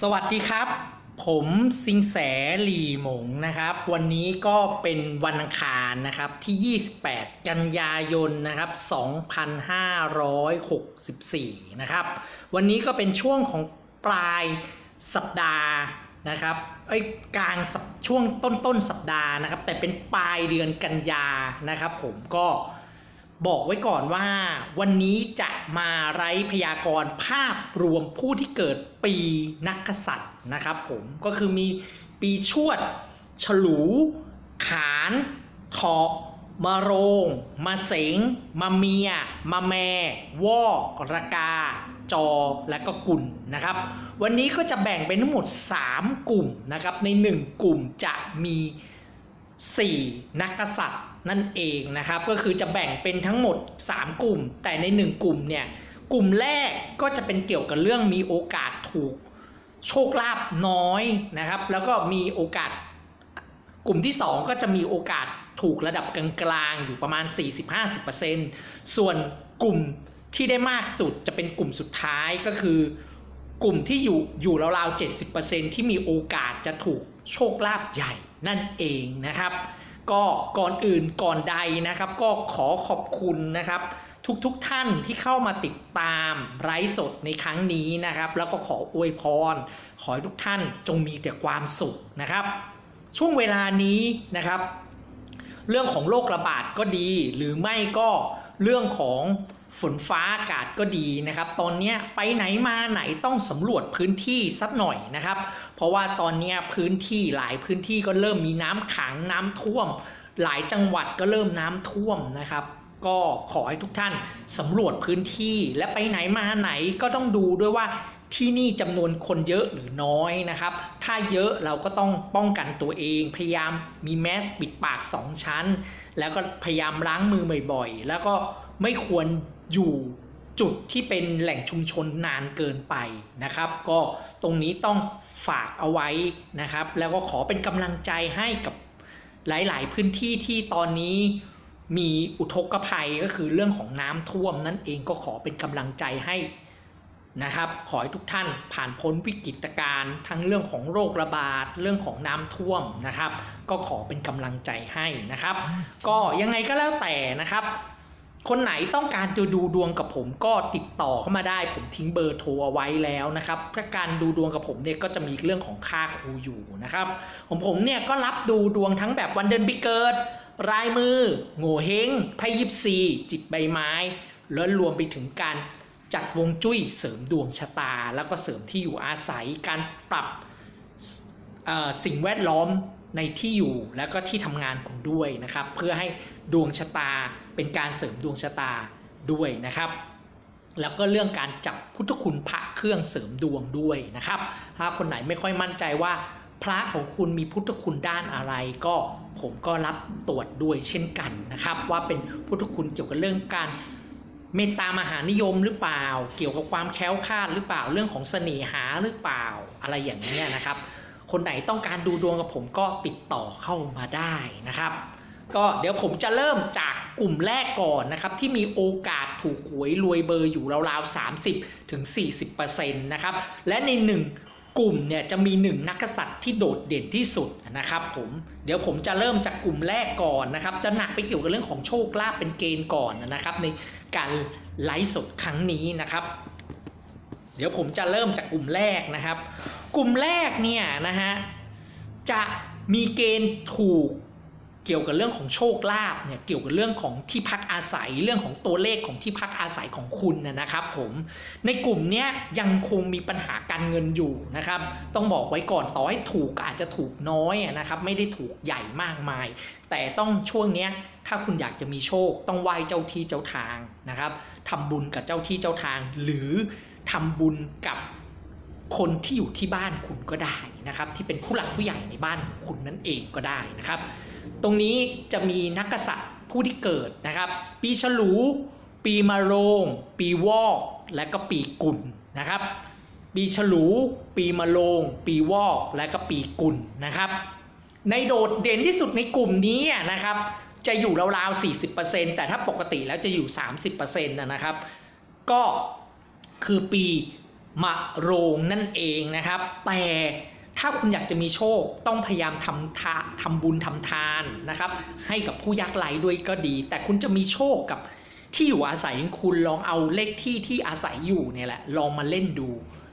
สวัสดีครับ ผมสิงแสหลีหมงนะครับ วันนี้ก็เป็นวันอังคารนะครับที่ 28 กันยายนนะครับ 2564 นะครับ วันนี้ก็เป็นช่วงของปลายสัปดาห์นะครับไอ้กลางสัปช่วงต้นต้นสัปดาห์นะครับ แต่เป็นปลายเดือนกันยานะครับ ผมก็ บอกไว้ก่อนว่าวันนี้จะมาไร้พยากรณ์ภาพรวมผู้ที่เกิดปีนักษัตริย์นะครับผมก็คือมีปีชวด ฉลู ขานถาะมะโรง มาเสงมาเมีย มาแม่วอกระกา จอ และก็กุลนะครับ วันนี้ก็จะแบ่งเป็นทั้งหมด 3 กลุ่มนะครับ ใน 1 กลุ่มจะมี 4 นักกษัตริย์นั่นเองนะครับ ก็คือจะแบ่งเป็นทั้งหมด 3 กลุ่ม แต่ใน 1 กลุ่มเนี่ยกลุ่มแรกก็จะเป็นเกี่ยวกับเรื่องมีโอกาสถูกโชคลาภน้อยนะครับ แล้วก็มีโอกาสกลุ่มที่ 2 ก็จะมีโอกาสถูกระดับกลางๆอยู่ประมาณ 40-50%ส่วนกลุ่มที่ได้มากสุดจะเป็นกลุ่มสุดท้ายก็คือ กลุ่มที่อยู่อยู่ราวๆ70%ที่มีโอกาสจะถูกโชคลาภใหญ่นั่นเองนะครับ ก็ก่อนอื่นก่อนใดนะครับ ก็ขอขอบคุณนะครับ ทุกๆทท่านที่เข้ามาติดตามไลฟ์สดในครั้งนี้นะครับ แล้วก็ขออวยพร ขอให้ทุกท่านจงมีแต่ความสุขนะครับ ช่วงเวลานี้นะครับ เรื่องของโรคระบาดก็ดี หรือไม่ก็เรื่องของ ฝนฟ้าอากาศก็ดีนะครับ ตอนนี้ไปไหนมาไหนต้องสำรวจพื้นที่สักหน่อยนะครับ เพราะว่าตอนนี้พื้นที่หลายพื้นที่ก็เริ่มมีน้ำขังน้ำท่วม หลายจังหวัดก็เริ่มน้ำท่วมนะครับ ก็ขอให้ทุกท่านสำรวจพื้นที่และไปไหนมาไหนก็ต้องดูด้วยว่าที่นี่จำนวนคนเยอะหรือน้อยนะครับ ถ้าเยอะเราก็ต้องป้องกันตัวเอง พยายามมีแมสปิดปาก2ชั้น แล้วก็พยายามล้างมือบ่อยๆ แล้วก็ไม่ควร อยู่จุดที่เป็นแหล่งชุมชนนานเกินไปนะครับ ก็ตรงนี้ต้องฝากเอาไว้นะครับ แล้วก็ขอเป็นกำลังใจให้กับหลาย ๆ พื้นที่ที่ตอนนี้มีอุทกภัยก็คือเรื่องของน้ำท่วมนั่นเองก็ขอเป็นกำลังใจให้นะครับ ขอให้ทุกท่านผ่านพ้นวิกฤตการณ์ทั้งเรื่องของโรคระบาด เรื่องของน้ำท่วมนะครับ ก็ขอเป็นกำลังใจให้นะครับ ก็ยังไงก็แล้วแต่นะครับ คนไหนต้องการจะดูดวงกับผมก็ติดต่อเข้ามาได้ ผมทิ้งเบอร์โทรเอาไว้แล้วนะครับถ้าการดูดวงกับผมเนี่ยก็จะมีเรื่องของค่าครูอยู่นะครับผมผมเนี่ยก็รับดูดวงทั้งแบบวันเดือนปีเกิด รายมือ โง่เฮงไพ่ยิปซีจิตใบไม้ แล้วรวมไปถึงการจัดวงจุ้ยเสริมดวงชะตา แล้วก็เสริมที่อยู่อาศัยการปรับสิ่งแวดล้อม ในที่อยู่แล้วก็ที่ทำงานคุณด้วยนะครับ เพื่อให้ดวงชะตาเป็นการเสริมดวงชะตาด้วยนะครับ แล้วก็เรื่องการจับพุทธคุณพระเครื่องเสริมดวงด้วยนะครับ ถ้าคนไหนไม่ค่อยมั่นใจว่าพระของคุณมีพุทธคุณด้านอะไรก็ผมก็รับตรวจด้วยเช่นกันนะครับ ว่าเป็นพุทธคุณเกี่ยวกับเรื่องการเมตตามหานิยมหรือเปล่า เกี่ยวกับความแค้วคาดหรือเปล่าเรื่องของเสน่หาหรือเปล่าอะไรอย่างนี้ยนะครับ คนไหนต้องการดูดวงกับผมก็ติดต่อเข้ามาได้นะครับ ก็เดี๋ยวผมจะเริ่มจากกลุ่มแรกก่อนนะครับ ที่มีโอกาสถูกหวยรวยเบอร์อยู่ราวๆ 30ถึง40%นะครับ และในหนึ่งกลุ่มเนี่ยจะมีหนึ่งนักกษัตริย์ที่โดดเด่นที่สุดนะครับผมเดี๋ยวผมจะเริ่มจากกลุ่มแรกก่อนนะครับ จะหนักไปเกี่ยวกับเรื่องของโชคลาภเป็นเกณฑ์ก่อนนะครับ ในการไลฟ์สดครั้งนี้นะครับ เดี๋ยวผมจะเริ่มจากกลุ่มแรกนะครับ กลุ่มแรกเนี่ยนะฮะจะมีเกณฑ์ถูก เกี่ยวกับเรื่องของโชคลาภเนี่ยเกี่ยวกับเรื่องของที่พักอาศัยเรื่องของตัวเลขของที่พักอาศัยของคุณนะครับ ผมในกลุ่มเนี้ยยังคงมีปัญหาการเงินอยู่นะครับ ต้องบอกไว้ก่อนต่อให้ถูกอาจจะถูกน้อยนะครับ ไม่ได้ถูกใหญ่มากมาย แต่ต้องช่วงเนี้ยถ้าคุณอยากจะมีโชค ต้องไหว้เจ้าที่เจ้าทางนะครับทำบุญกับเจ้าที่เจ้าทาง หรือทำบุญกับคนที่อยู่ที่บ้านคุณก็ได้นะครับ ที่เป็นผู้หลักผู้ใหญ่ในบ้านคุณนั่นเองก็ได้นะครับ ตรงนี้จะมีนักกษัตริย์ผู้ที่เกิดนะครับ ปีฉลู ปีมะโรง ปีวอก และก็ปีกุลนะครับ ปีฉลู ปีมะโรง ปีวอก และก็ปีกุลนะครับ ในโดดเด่นที่สุดในกลุ่มนี้นะครับ จะอยู่ราวๆ 40%แต่ถ้าปกติแล้วจะอยู่ 30%นะนะครับ ก็คือปีมะโรงนั่นเองนะครับ แต่ ถ้าคุณอยากจะมีโชคต้องพยายามทำทาทำบุญทำทานนะครับ ให้กับผู้ยากไร้ด้วยก็ดี แต่คุณจะมีโชคกับที่อยู่อาศัยของคุณลองเอาเลขที่ที่อาศัยอยู่เนี่ยแหละลองมาเล่นดู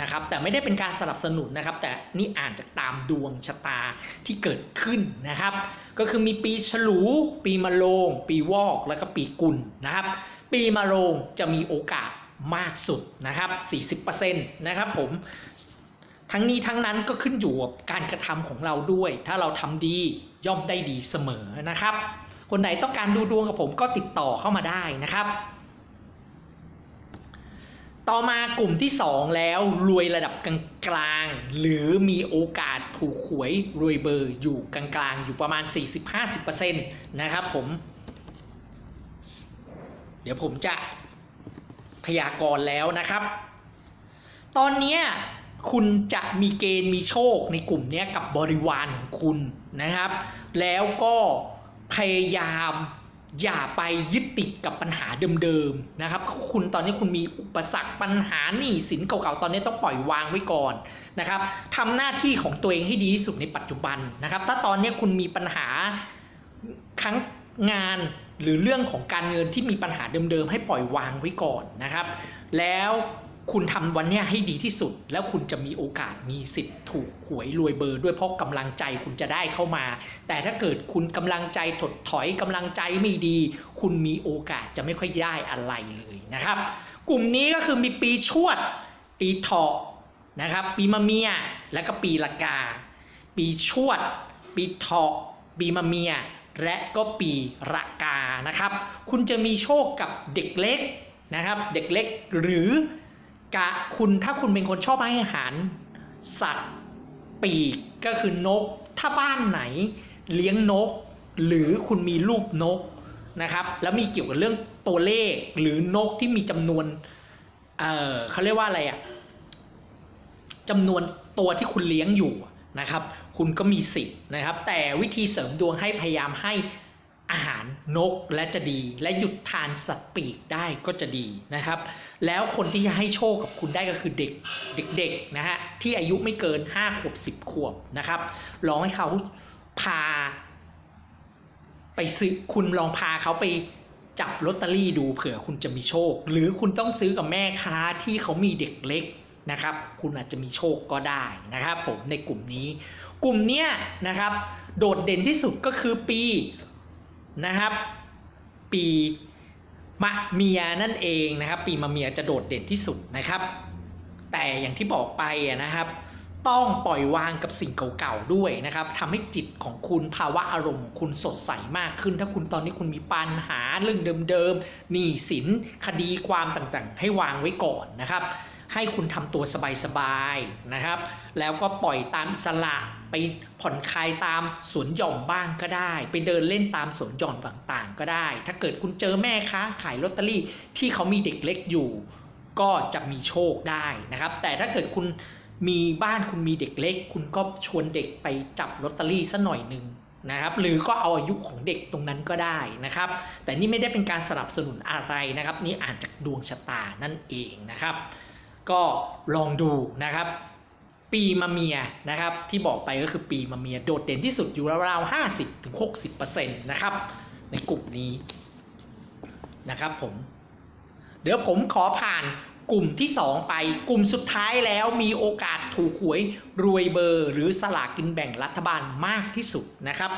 นะครับ แต่ไม่ได้เป็นการสนับสนุนนะครับ แต่นี่อ่านจากตามดวงชะตาที่เกิดขึ้นนะครับ ก็คือมีปีฉลู ปีมะโรงปีวอกแล้วก็ปีกุลนะครับ ปีมะโรงจะมีโอกาสมากสุดนะครับ 40%นะครับผม ทั้งนี้ทั้งนั้นก็ขึ้นอยู่กับการกระทำของเราด้วย ถ้าเราทำดีย่อมได้ดีเสมอนะครับ คนไหนต้องการดูดวงกับผมก็ติดต่อเข้ามาได้นะครับ ต่อมากลุ่มที่ 2 แล้วรวยระดับกลางๆหรือมีโอกาสถูกหวยรวยเบอร์อยู่กลางๆ อยู่ประมาณ 40-50%นะครับผม เดี๋ยวผมจะพยากรณ์แล้วนะครับ ตอนนี้ คุณจะมีเกณฑ์มีโชคในกลุ่มนี้กับบริวารของคุณนะครับ แล้วก็พยายามอย่าไปยึดติดกับปัญหาเดิมๆนะครับ คุณตอนนี้คุณมีอุปสรรคปัญหาหนี้สินเก่าๆตอนนี้ต้องปล่อยวางไว้ก่อนนะครับทำหน้าที่ของตัวเองให้ดีที่สุดในปัจจุบันนะครับ ถ้าตอนนี้คุณมีปัญหาทั้งงานหรือเรื่องของการเงินที่มีปัญหาเดิมๆให้ปล่อยวางไว้ก่อนนะครับ แล้ว คุณทำวันนี้ให้ดีที่สุด แล้วคุณจะมีโอกาสมีสิทธิ์ถูกหวยรวยเบอร์ ด้วยเพราะกำลังใจคุณจะได้เข้ามา แต่ถ้าเกิดคุณกำลังใจถดถอยกำลังใจไม่ดี คุณมีโอกาสจะไม่ค่อยได้อะไรเลยนะครับ กลุ่มนี้ก็คือมีปีชวด ปีเถาะนะครับ ปีมะเมียและก็ปีละกา ปีชวด ปีเถาะ ปีมะเมีย และก็ปีระกานะครับ คุณจะมีโชคกับเด็กเล็กนะครับ เด็กเล็กหรือ กะคุณถ้าคุณเป็นคนชอบให้อาหาร สัตว์ปีกก็คือนก ถ้าบ้านไหนเลี้ยงนก หรือคุณมีรูปนกนะครับ แล้วมีเกี่ยวกับเรื่องตัวเลขหรือนกที่มีจำนวนเออเขาเรียกว่าอะไรอะจำนวนตัวที่คุณเลี้ยงอยู่นะครับ คุณก็มีสิทธิ์นะครับ แต่วิธีเสริมดวงให้พยายามให้ อาหารนกและจะดี และหยุดทานสัตว์ปีกได้ก็จะดีนะครับ แล้วคนที่จะให้โชคกับคุณได้ก็คือเด็กเด็กๆนะฮะที่อายุไม่เกิน5ขวบ10 ขวบนะครับลองให้เขาพา ไปซื้อคุณลองพาเขาไปจับลอตเตอรี่ดูเผื่อคุณจะมีโชค หรือคุณต้องซื้อกับแม่ค้าที่เขามีเด็กเล็กนะครับ คุณอาจจะมีโชคก็ได้นะครับ ผมในกลุ่มนี้ กลุ่มเนี้ยนะครับ โดดเด่นที่สุดก็คือปี นะครับ ปีมะเมียนั่นเองนะครับ ปีมะเมียจะโดดเด่นที่สุดนะครับ แต่อย่างที่บอกไปนะครับ ต้องปล่อยวางกับสิ่งเก่าๆด้วยนะครับทำให้จิตของคุณภาวะอารมณ์ของคุณสดใสมากขึ้น ถ้าคุณตอนนี้คุณมีปัญหาเรื่องเดิมๆหนี้สินคดีความต่างๆ ให้วางไว้ก่อนนะครับ ให้คุณทำตัวสบายๆนะครับ แล้วก็ปล่อยตามอิสระไปผ่อนคลายตามสวนหย่อมบ้างก็ได้ ไปเดินเล่นตามสวนหย่อมต่างๆ ก็ได้ ถ้าเกิดคุณเจอแม่ค้าขายลอตเตอรี่ที่เขามีเด็กเล็กอยู่ ก็จะมีโชคได้นะครับ แต่ถ้าเกิดคุณมีบ้านคุณมีเด็กเล็ก คุณก็ชวนเด็กไปจับลอตเตอรี่สัหน่อยหนึ่งนะครับหรือก็เอาอายุของเด็กตรงนั้นก็ได้นะครับ แต่นี่ไม่ได้เป็นการสนับสนุนอะไรนะครับ นี่อ่านจากดวงชะตานั่นเองนะครับ ก็ลองดูนะครับ ปีมะเมียนะครับ ที่บอกไปก็คือปีมะเมียโดดเด่นที่สุดอยู่ราวๆห้าสิบถึงหกสิบเปอร์เซ็นต์นะครับ ในกลุ่มนี้นะครับผม เดี๋ยวผมขอผ่านกลุ่มที่ 2 ไปกลุ่มสุดท้ายแล้วมีโอกาสถูกหวยรวยเบอร์ หรือสลากกินแบ่งรัฐบาลมากที่สุดนะครับ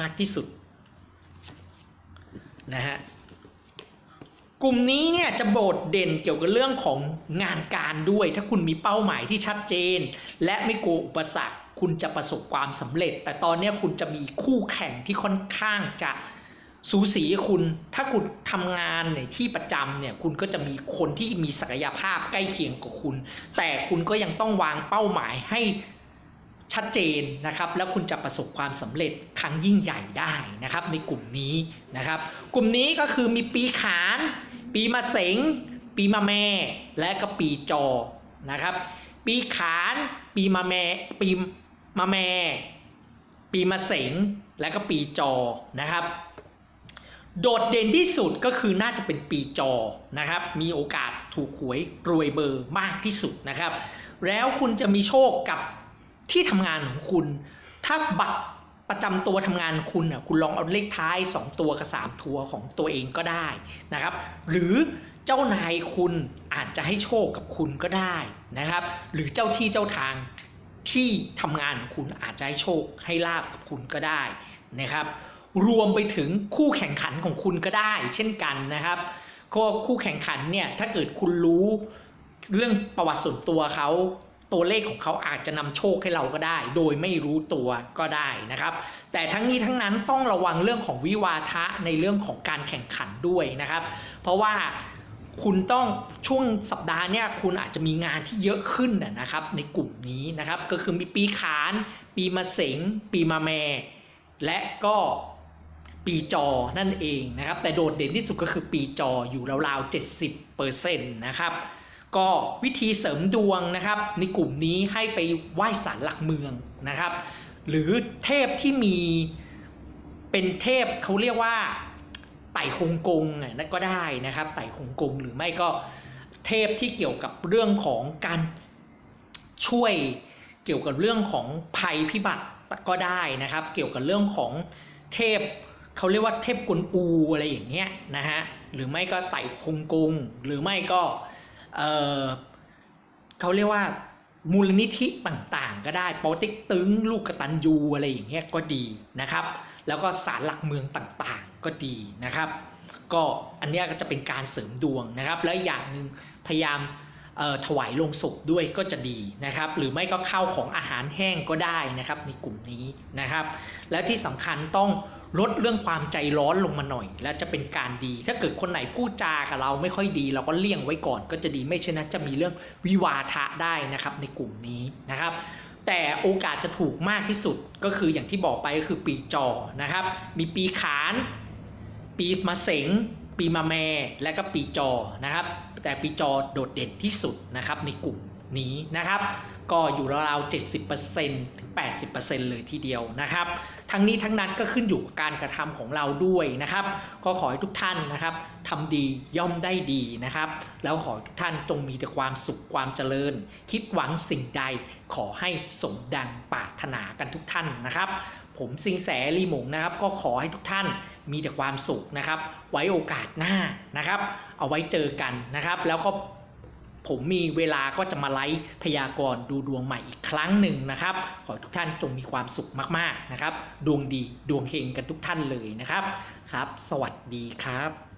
มากที่สุดนะฮะ กลุ่มนี้เนี่ยจะโดดเด่นเกี่ยวกับเรื่องของงานการด้วย ถ้าคุณมีเป้าหมายที่ชัดเจน และไม่กลัวอุปสรรค คุณจะประสบความสำเร็จ แต่ตอนนี้คุณจะมีคู่แข่งที่ค่อนข้างจะสูสีคุณ ถ้าคุณทำงานในที่ประจำเนี่ยคุณก็จะมีคนที่มีศักยภาพใกล้เคียงกับคุณ แต่คุณก็ยังต้องวางเป้าหมายให้ ชัดเจนนะครับ แล้วคุณจะประสบความสำเร็จครั้งยิ่งใหญ่ได้นะครับ ในกลุ่มนี้นะครับ กลุ่มนี้ก็คือมีปีขาน ปีมะเสง ปีมะแม่ และก็ปีจอนะครับ ปีขาน ปีมะแม่ ปีมะแม่ ปีมะเสง และก็ปีจอนะครับโดดเด่นที่สุดก็คือน่าจะเป็นปีจอนะครับ มีโอกาสถูกหวยรวยเบอร์มากที่สุดนะครับ แล้วคุณจะมีโชคกับ ที่ทำงานของคุณ ถ้าบัตรประจำตัวทำงานคุณอะคุณลองเอาเลขท้าย 2 ตัวกับ 3 ตัวของตัวเองก็ได้นะครับ หรือเจ้านายคุณอาจจะให้โชคกับคุณก็ได้นะครับ หรือเจ้าที่เจ้าทางที่ทำงานของคุณอาจจะให้โชคให้ลาบกับคุณก็ได้นะครับ รวมไปถึงคู่แข่งขันของคุณก็ได้ เช่นกันนะครับก็คู่แข่งขันเนี่ยถ้าเกิดคุณรู้เรื่องประวัติส่วนตัวเขา ตัวเลขของเขาอาจจะนำโชคให้เราก็ได้ โดยไม่รู้ตัวก็ได้นะครับ แต่ทั้งนี้ทั้งนั้นต้องระวังเรื่องของวิวาทะในเรื่องของการแข่งขันด้วยนะครับ เพราะว่าคุณต้องช่วงสัปดาห์เนี่ยคุณอาจจะมีงานที่เยอะขึ้นนะครับในกลุ่มนี้นะครับ ก็คือมีปีขาน ปีมะเสง ปีมะแม่และก็ปีจอนั่นเองนะครับ แต่โดดเด่นที่สุดก็คือปีจออยู่ราวๆ70%นะครับ ก็วิธีเสริมดวงนะครับ ในกลุ่มนี้ให้ไปไหว้ศาลหลักเมืองนะครับ หรือเทพที่มีเป็นเทพเขาเรียกว่าไต่ฮงกงนั่นก็ได้นะครับ ไต่ฮงกงหรือไม่ก็เทพที่เกี่ยวกับเรื่องของการช่วยเกี่ยวกับเรื่องของภัยพิบัติก็ได้นะครับ เกี่ยวกับเรื่องของเทพเขาเรียกว่าเทพกวนอูอะไรอย่างเงี้ยนะฮะหรือไม่ก็ไต่ฮงกงหรือไม่ก็ เออเขาเรียกว่ามูลนิธิต่างๆ ก็ได้โปรต็กตึงลูกกระตันยูอะไรอย่างเงี้ยก็ดีนะครับ แล้วก็ศาลหลักเมืองต่างๆก็ดีนะครับ ก็อันนี้ก็จะเป็นการเสริมดวงนะครับ และอย่างหนึ่งพยายามถวายลงศพด้วยก็จะดีนะครับ หรือไม่ก็ข้าวของอาหารแห้งก็ได้นะครับในกลุ่มนี้นะครับ และที่สำคัญต้อง ลดเรื่องความใจร้อนลงมาหน่อย และจะเป็นการดี ถ้าเกิดคนไหนพูดจากับเราไม่ค่อยดี เราก็เลี่ยงไว้ก่อนก็จะดีไม่เช่นนั้นจะมีเรื่องวิวาทะได้นะครับในกลุ่มนี้นะครับ แต่โอกาสจะถูกมากที่สุดก็คืออย่างที่บอกไปก็คือปีจอนะครับ มีปีขาน ปีมะเสงปีมะแม่และก็ปีจอนะครับ แต่ปีจอโดดเด่นที่สุดนะครับในกลุ่มนี้นะครับ ก็อยู่ราวๆ70%ถึง80%เลยทีเดียวนะครับ ทั้งนี้ทั้งนั้นก็ขึ้นอยู่กับการกระทำของเราด้วยนะครับ ก็ขอให้ทุกท่านนะครับทำดีย่อมได้ดีนะครับ แล้วขอให้ทุกท่านจงมีแต่ความสุขความเจริญ คิดหวังสิ่งใดขอให้สมดังปรารถนากันทุกท่านนะครับ ผมสิงแสลีหมงนะครับ ก็ขอให้ทุกท่านมีแต่ความสุขนะครับ ไว้โอกาสหน้านะครับ เอาไว้เจอกันนะครับ แล้วก็ ผมมีเวลาก็จะมาไลฟ์พยากรณ์ดูดวงใหม่อีกครั้งหนึ่งนะครับ ขอทุกท่านจงมีความสุขมากๆนะครับ ดวงดีดวงเฮงกันทุกท่านเลยนะครับครับ สวัสดีครับ